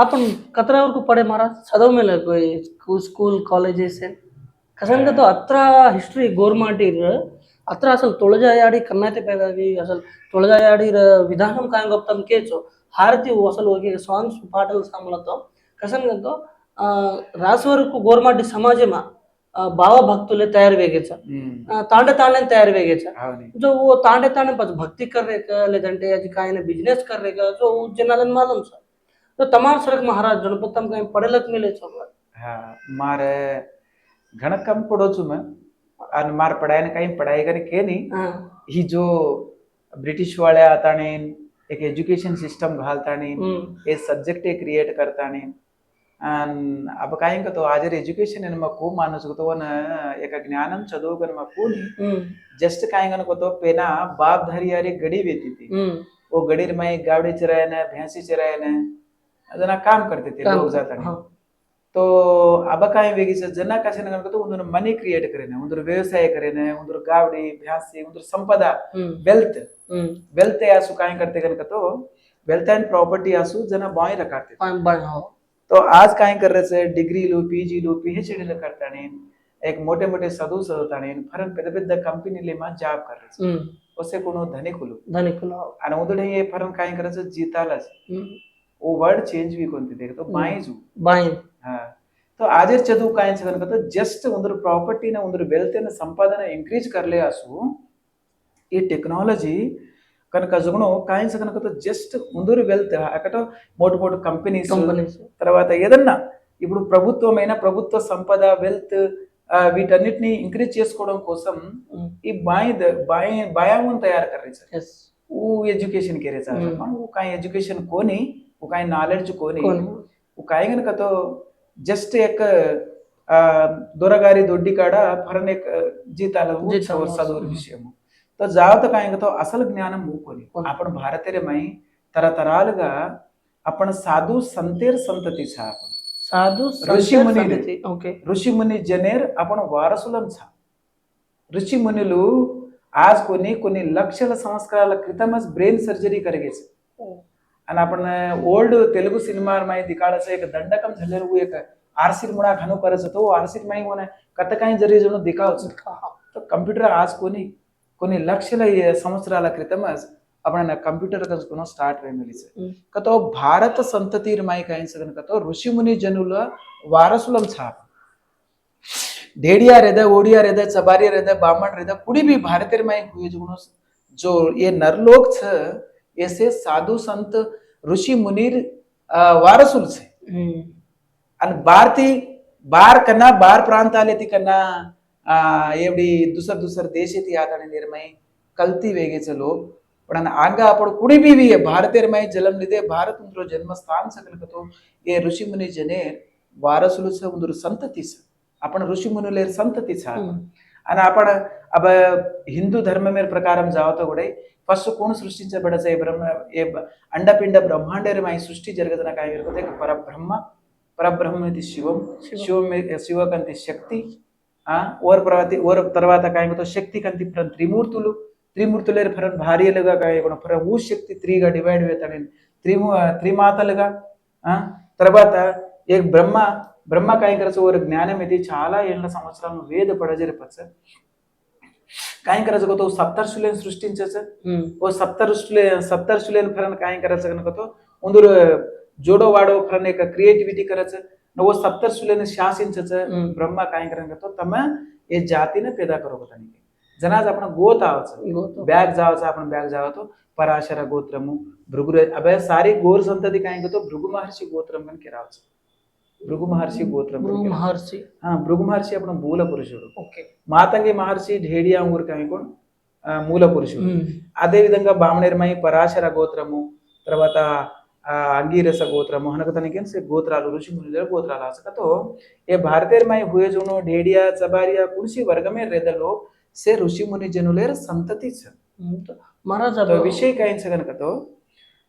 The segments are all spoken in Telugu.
आपण कचऱ्यावर खूप पडे महाराज చదువు ಮೇಲೆ స్కూల్ కాలేజెస్ ఖచ్చితంగా అత్ర హిస్టరీ గోర్మాటిర్ అత్ర అసలు తొలజాయాడి కన్నాయితే పేదావి అసలు తొలజాయాడి విధానం కాయం గొప్పం కేచు. హారతి అసలు ఒకే సాంగ్స్ పాటల సాములతో. ఖచ్చితంగా రాసువరకు గోర్మాటి సమాజమా భావ భక్తులే తయారు వేగేచ తాండే తాండే తయారు వేగేచ जो वो तांडे तांडे भक्ति कर रहे का लेदंटे आज कायने बिजनेस कर रहे का जो जनालन मालूम सर તો તમારા સરખ મહારાજ ગણપત તમે કઈ પડેલ જ મેલે છો હા મારે ઘણા કમ પડો છું મેં અને માર પડાય ને કઈ પડાય કરે કે નહીં હી જો બ્રિટિશ વાળે આતા ને એક એજ્યુકેશન સિસ્ટમ ઘાલતા ને એ સબ્જેક્ટ એ ક્રિએટ કરતા ને అండ్ అపకాయంగా తో హాజరు ఎడ్యుకేషన్ అని మాకు మనసుతో ఏక జ్ఞానం చదువుకొని మాకు జస్ట్ కాయంగనుకోతో పేన బాప్ ధరి అరే గడి వేతీ ఓ గడిర్ మై గావిడి చిరాయన భేంసి చిరాయన जना काम करते थे लोग जाता हाँ। तो अब काय वेगीच जना कसे ना करतो उंदर मनी क्रिएट करें ना दोनों व्यवसाय करें ना दोनों गावडी भ्यासी उन दोनों संपदा वेल्थ वेल्थ या सु करते करने कन तो वेल्थ एंड प्रॉपर्टी या सु जना बाय रखाते तो आज काय कर रहे से डिग्री लो पीजी लो पीएचडी लो करता ने एक मोटे मोटे साधु सदता ने फरन पेद पेद कंपनी ले मा जॉब कर रहे से उसे कोनो धनिक हुलो धनिक हुलो आणि उंदर हे फरन काय करे से जीतालाच ఓ వర్డ్ చేంజ్ भी कोंತಿದೆ तो ಬಾಯಿಜು ಬಾಯಿ ಹಾ చదువు కాయించ चदु జస్ట్ ఉందరు तो ఉందరు వెల్త్ प्रॉपर्टी సంపాదన ఇంక్రీజ్ वेल्थ ने ఈ టెక్నాలజీ కనుక జుగుణం కాయించ కనుక జస్ట్ ముందూరు వెల్త్ అక్కడ మోటు మోటు కంపెనీస్ తర్వాత ఏదన్నా ఇప్పుడు ప్రభుత్వమైన ప్రభుత్వ సంపద వెల్త్ వీటన్నిటిని ఇంక్రీజ్ చేసుకోవడం కోసం ఈ బాయి బాయి బాయామును తయారు కర్రీ సార్. ఊ ఎడ్యుకేషన్ కేరే సార్. ఊ కాయ ఎడ్యుకేషన్ కొని ఒక ఆయన నాలెడ్జ్ కొని ఒక ఆయన కతో జస్ట్ ఎక్క దొరగారి దొడ్డి కాడ పరణ జీతాల చదువు విషయము. తో జాగ్రత్త ఆయనతో అసలు జ్ఞానం ఊకొని. అప్పుడు భారతీయమై తరతరాలుగా అప్పుడు సాధు సంతేర్ సంతతి సాప సాధు ఋషిముని ఋషిముని జనేర్ అప్పుడు వారసులం సా. ఋషిమునులు ఆజ్ కొన్ని కొన్ని లక్షల సంవత్సరాల క్రితమ బ్రెయిన్ సర్జరీ కరిగేసి. आणि आपण ओल्ड तेलुगू सिनेमा माहिती दिकाळच एक दंडकम झालेलं एक आरसी मुळा घाणू करत होतो. आरसी माही म्हणा कथ काही जरी जणू दिखावच तर कम्प्युटर आज कोणी कोणी लक्षला संवत्सराला क्रितमच आपण కంప్యూటర్ కనుక్కున్నాం స్టార్ట్ भारत संतती माई సంతతిర్ सगळं कतो కనుకతో ఋషిముని जनुल వారసులం छाप. डेडिया रेदा ओडिया रेदा चबारी रेदा बामण रेदा कुडी बी भारतीय माई हुए जो ये नरलोक छ એસે સાધુ સંત ઋષિ बार कना बार భారతి బార్ కన్నా బార్ ప్రాంతాలెతి दुसर दुसर దుసర్ దుసర్ దేశతి ఆతని నిర్మై కల్తీ వేగేచలో पण आंगा आपण कुणी बीवी आहे भारतेर जलम लिदे भारत उंदरो जन्मस्थान सकलकतो ये ऋषी मुनी जनेर वारसुलुस उंदरो संततीस. आपण ऋषी संततीस आहात. आणि आपण अब हिंदू धर्म में प्रकारम जावं तो गुडे फर्स्ट कोण सृष्टीचं हे ब्रह्म हे ब- अंडपिंड ब्रह्मांडेर माई सृष्टी जरगतना काय करते परब्रह्म పరబ్రహ్మ ఇది శివం శివం. శివం మీ- శివ కంతి శక్తి ఆ ఓర్ ప్రవతి ఓర్ తర్వాత కాయతో శక్తి కంతి ఫరం త్రిమూర్తులు త్రిమూర్తులే ఫరం భార్యలుగా కాయకుండా ఫరం ఊ శక్తి త్రీగా డివైడ్ అవుతాడు త్రిము త్రిమాతలుగా ఆ తర్వాత ఏ బ్రహ్మ బ్రహ్మ కాయ करायचं ఓర్ జ్ఞానం ఇది చాలా ఏళ్ళ సంవత్సరాలు వేద పడజరిపచ్చు काय करायचं तो ಸಪ್ತರ್ ಸುಲೇನ್ ಸೃಷ್ಟಿಂಚ ಓ ಸಪ್ತರ್ ಸಪ್ತರ್ ಸುಲೇನ್ ಫರನ್ काय करायचं ಕನಕತ್ತು ಒಂದು ಜೋಡೋ ವಾಡೋ ಫರನ್ ಏಕ ಕ್ರಿಯೇಟಿವಿಟಿ ಕರಚ ನೋ ಸಪ್ತರ್ ಸುಲೇನ್ ಶಾಸಿಂಚ ಬ್ರಹ್ಮ काय ಕನಕತ್ತು ತಮ್ಮ ये जातीने पैदा करो बताने के जनाज आपण गोत आवच। बॅग जावचा आपण बॅग जावतो। पराशरा गोत्रमु भृगु अभय सारे गोर संतती काय करतो भृगु महर्षि गोत्रम पण केरावचं। భృగు మహర్షి గోత్రం భృగు మహర్షि हाँ भृगु महर्षि अपना మూల పురుషుడు. ఓకే. మాతంగి మహర్షి ఢేడియాంగూర్ కాయకోన్ మూల పురుషుడు. అదే విధంగా బామనిర్మయి పరాశర గోత్రము తర్వాత అంగీరస గోత్రము హనకతనికి గోత్రాలు ఋషి మునుల గోత్రాలు ఆసకతో ఏ భారతీయమై హుయే జును ఢేడియా చబారియా కుడిసి వర్గమే రెదలో సే ఋషి ముని జనులేర్ సంతతి మహారాజా విషయ కాయించగనకతో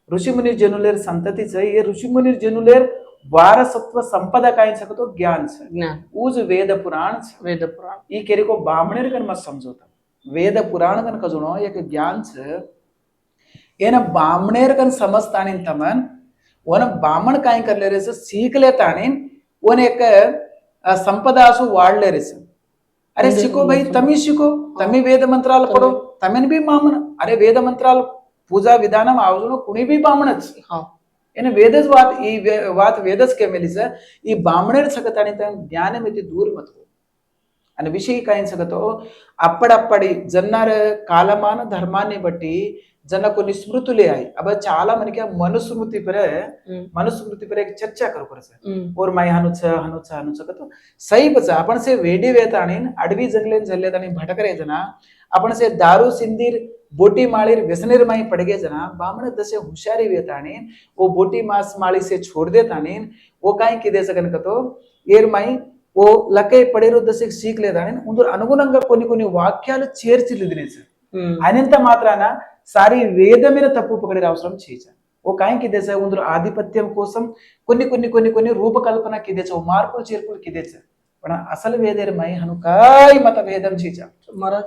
ఋషి ముని జనులేర్ సంతతి ఏ ఋషి ముని జనులేర్ વારસત્વ સંપદા કાંઈ છે તો જ્ઞાન છે ઉજ વેદ પુરાણ છે વેદ પુરાણ એ કેરીકો બામણેર કન મત સમજોતા વેદ પુરાણ કન કજણો એક જ્ઞાન છે એને બામણેર કન સમજતાની તમન ઓને બામણ કાંઈ કરલે રહેશે શીખ લેતાની ઓને એક સંપદાસુ વાળલે રહેશે అరే సికో భయ్ తమి సికో తమి వేద మంత్రాలు పడో తమిని బి మామన అరే వేద మంత్రాలు పూజా విధానం ఆవును కుణి బి బామనచ్చు એને વેદ જ વાત એ વાત વેદ જ કેમેલી છે એ બામણેર સગતાની તેમ જ્ઞાનમિતિ દૂર મતવો અને વિષય కాయిన్ సగతో అప్పడప్పటి జన్నార కాలమాన ధర్మాన్ని బట్టి జన కొన్ని స్మృతులే ఆయి అబ్బా చాలా మనకి మనుస్మృతి పరే మనుస్మృతి పరే చర్చా కరు పరే సార్. ఓర్ మై హనుచ హనుచ హనుచ కతో. సై బచ आपण से वेडी वेताणी अडवी जंगले जल्लेदाणी भटकरे जना आपण से दारू सिंदीर बोटी माळीर व्यसनेर माई पडगे जना बामण दसे हुशारी वेत आणि वो बोटी मास माळी से छोड़ देत आणि वो काय किदे सगन कतो ఏర్ మై ఓ లక్కై పడేరు దశ సీక్ లేదని ముందు అనుగుణంగా కొన్ని కొన్ని వాక్యాలు చేర్చి లిదినేసి हम्म. అనంత మాత్రాన సారి వేదమైన తప్పు పకడే అవసరం చేశాను ఓ కాయంకి దేశ ఉందరు ఆధిపత్యం కోసం కొన్ని కొన్ని కొన్ని కొన్ని రూపకల్పన కిదేచ ఓ మార్పులు చేర్పులు కిదేచ पण అసలు వేదేరు మై హనుకాయ్ మత భేదం చేశాం महाराज